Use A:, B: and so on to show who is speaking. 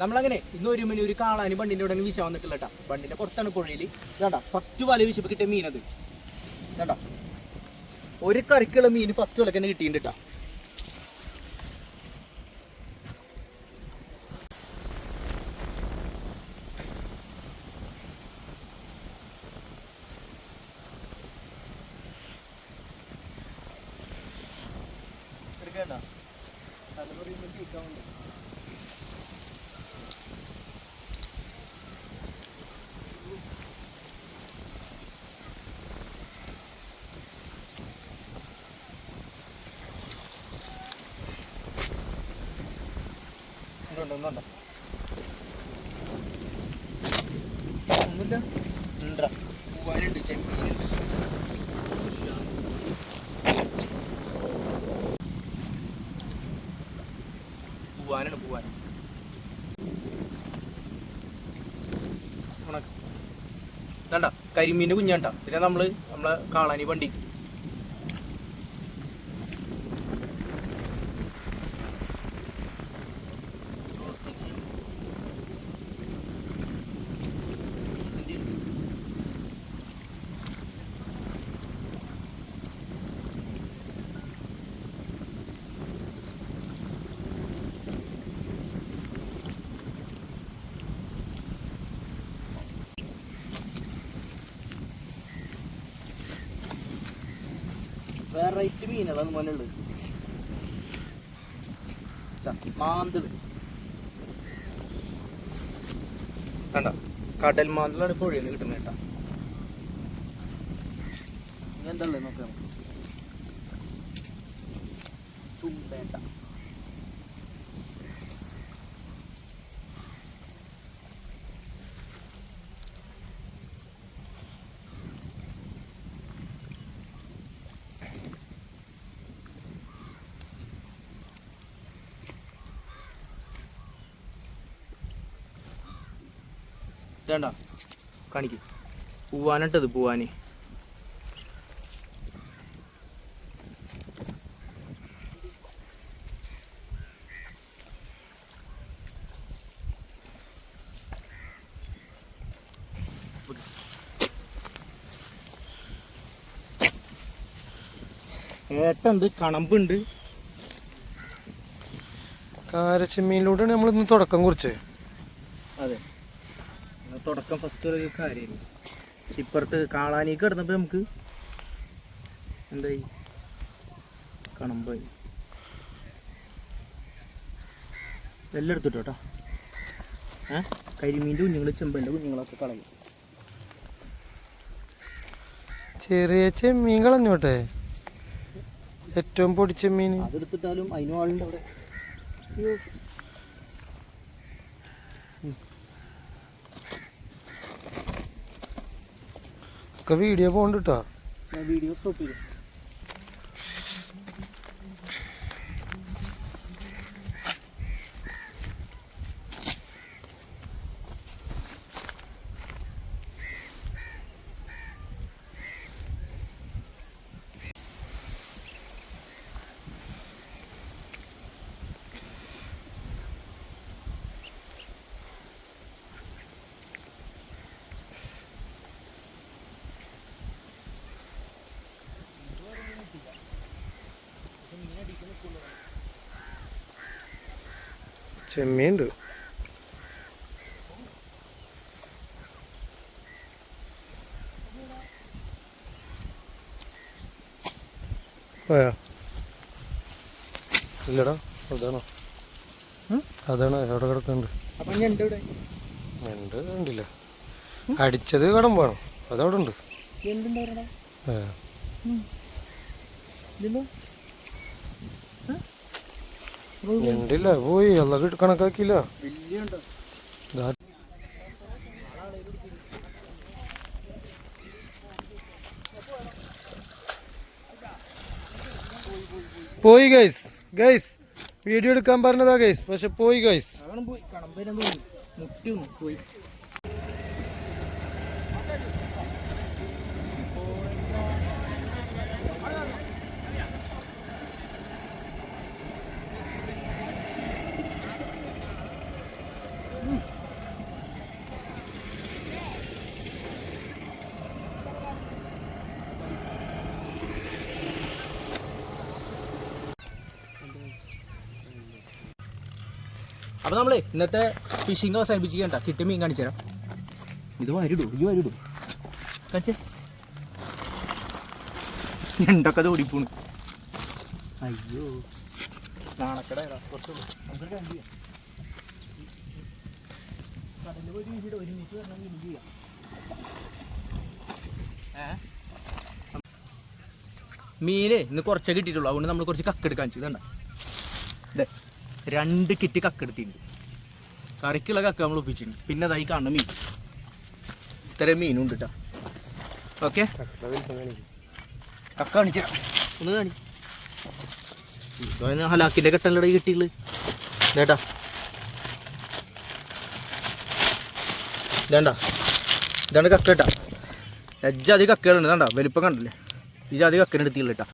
A: നമ്മളങ്ങനെ ഇന്ന് ഒരു മണി ഒരു കാളാനും ബണ്ടിന്റെ ഉടനെ വീശാൻ വന്നിട്ടില്ല കേട്ടോ ബണ്ടിന്റെ പുറത്താണ് പുഴയിൽ കേട്ടോ ഫസ്റ്റ് വല വീശപ്പോ കിട്ടിയ മീനത്. കേട്ടോ ഒരു കറിക്കുള്ള മീൻ ഫസ്റ്റ് വിലക്ക് തന്നെ കിട്ടിയിട്ടുണ്ട് കേട്ടാ എടുക്കണ്ട തലമുറയിൽ കേൾക്കാറുണ്ട് ഉണ്ടോ? ഒന്നുണ്ടോ ഒന്നുമില്ല കരിമീന്റെ കുഞ്ഞാണ്ട പിന്നെ നമ്മൾ നമ്മളെ കാളാനി വണ്ടി വെറൈറ്റി മീനുകളാണ് ഉള്ളത്. മാന്തൾ കണ്ട? കടൽ മാന്തളാണ് പുഴയിൽ നിന്ന് കിട്ടുന്നത് കേട്ടോ. എന്താ നോക്കാം ചുമ്പേട്ട ഇതണ്ട കാണിക്ക്. പൂവാനിട്ടത് പൂവാന്. ഏട്ടുണ്ട് കണമ്പുണ്ട്.
B: കാരച്ചെമ്മീനിലൂടെയാണ് നമ്മൾ ഇന്ന് തുടക്കം കുറിച്ചേ
A: അത്. തുടക്കം ഫസ്റ്റ് ഒരു കാര്യമായിരുന്നു പക്ഷെ ഇപ്പുറത്ത് കാളാനിക്ക് കിടന്നപ്പോൾ നമുക്ക് എന്തായി? കണമ്പായി എല്ലാം എടുത്തിട്ടോ കേട്ടോ ഏ? കരിമീന്റെ കുഞ്ഞുങ്ങൾ ചെമ്പന്റെ കുഞ്ഞുങ്ങളൊക്കെ കളയും.
B: ചെറിയ ചെമ്മീൻ കളഞ്ഞോട്ടെ? ഏറ്റവും പൊടിച്ചെമ്മീൻ
A: അതെടുത്തിട്ടാലും അതിനും ആളുണ്ട് അവിടെ
B: ഒക്കെ വീഡിയോ പോകണ്ട കേട്ടോ
A: വീഡിയോ സ്റ്റോപ്പ് ചെയ്തു.
B: ചെമ്മീൻ ഉണ്ട് പോയാ? ഇല്ലടാ അതാണോ? അതാണ് എവിടെ കിടക്കുന്നുണ്ട്?
A: ഉണ്ട്
B: കണ്ടില്ല. അടിച്ചത് കടമ്പാണ് അതവിടെ ഉണ്ട് ഏ. ഉണ്ടില്ല പോയി. അല്ല കണക്കാക്കിയില്ല. പോയി ഗൈസ് ഗൈസ് വീഡിയോ എടുക്കാൻ പറഞ്ഞതാ ഗൈസ് പക്ഷെ പോയി ഗൈസ്
A: പോയി. തോന്നി മുട്ടി പോയി. അപ്പോൾ നമ്മൾ ഇന്നത്തെ ഫിഷിംഗ് അവസാനിപ്പിച്ചിരിക്കണ്ട കിട്ടിയ മീൻ കാണിച്ചു തരാം. ഇത് വരിടൂ ഈ വരിടൂ കാണിച്ചേ. ഞണ്ടൊക്കെ ഓടിപ്പോണ്. അയ്യോ. നാണക്കട കുറച്ചുള്ളൂ നമുക്കൊരു കാര്യം ചെയ്യാം. കടലിൽ പോയി വീശിയിട്ട് ഒരുമിച്ച് വരണം മീൻ ചെയ്യാം. മീന് ഇന്ന് കുറച്ചേ കിട്ടിയിട്ടുള്ളൂ. അതുകൊണ്ട് നമ്മൾ കുറച്ച് കക്കെടുക്കാൻ ചെയ്തണ്ട ഇതെ രണ്ട് കിറ്റ് കക്കെടുത്തിട്ടുണ്ട്. കറിക്കുള്ള കക്ക നമ്മൾ ഒപ്പിച്ചിട്ടുണ്ട് പിന്നെ അതായി കാണുന്ന മീൻ. ഇത്രയും മീനുണ്ട് കേട്ടോ ഓക്കെ? കക്ക കാണിച്ചു ഒന്ന് കാണി ഇതോ ഹലാക്കിന്റെ കെട്ടല്ലട കിട്ടിയുള്ളു. ഇതേട്ടാ ഇതേണ്ട ഇതാണ് കക്ക കേട്ടാ എജ്ജാതി കക്കകളുണ്ട്. വേണ്ട വലിപ്പം കണ്ടല്ലേ? ഈ ജാതി കക്കനെടുത്തില്ല കേട്ടാ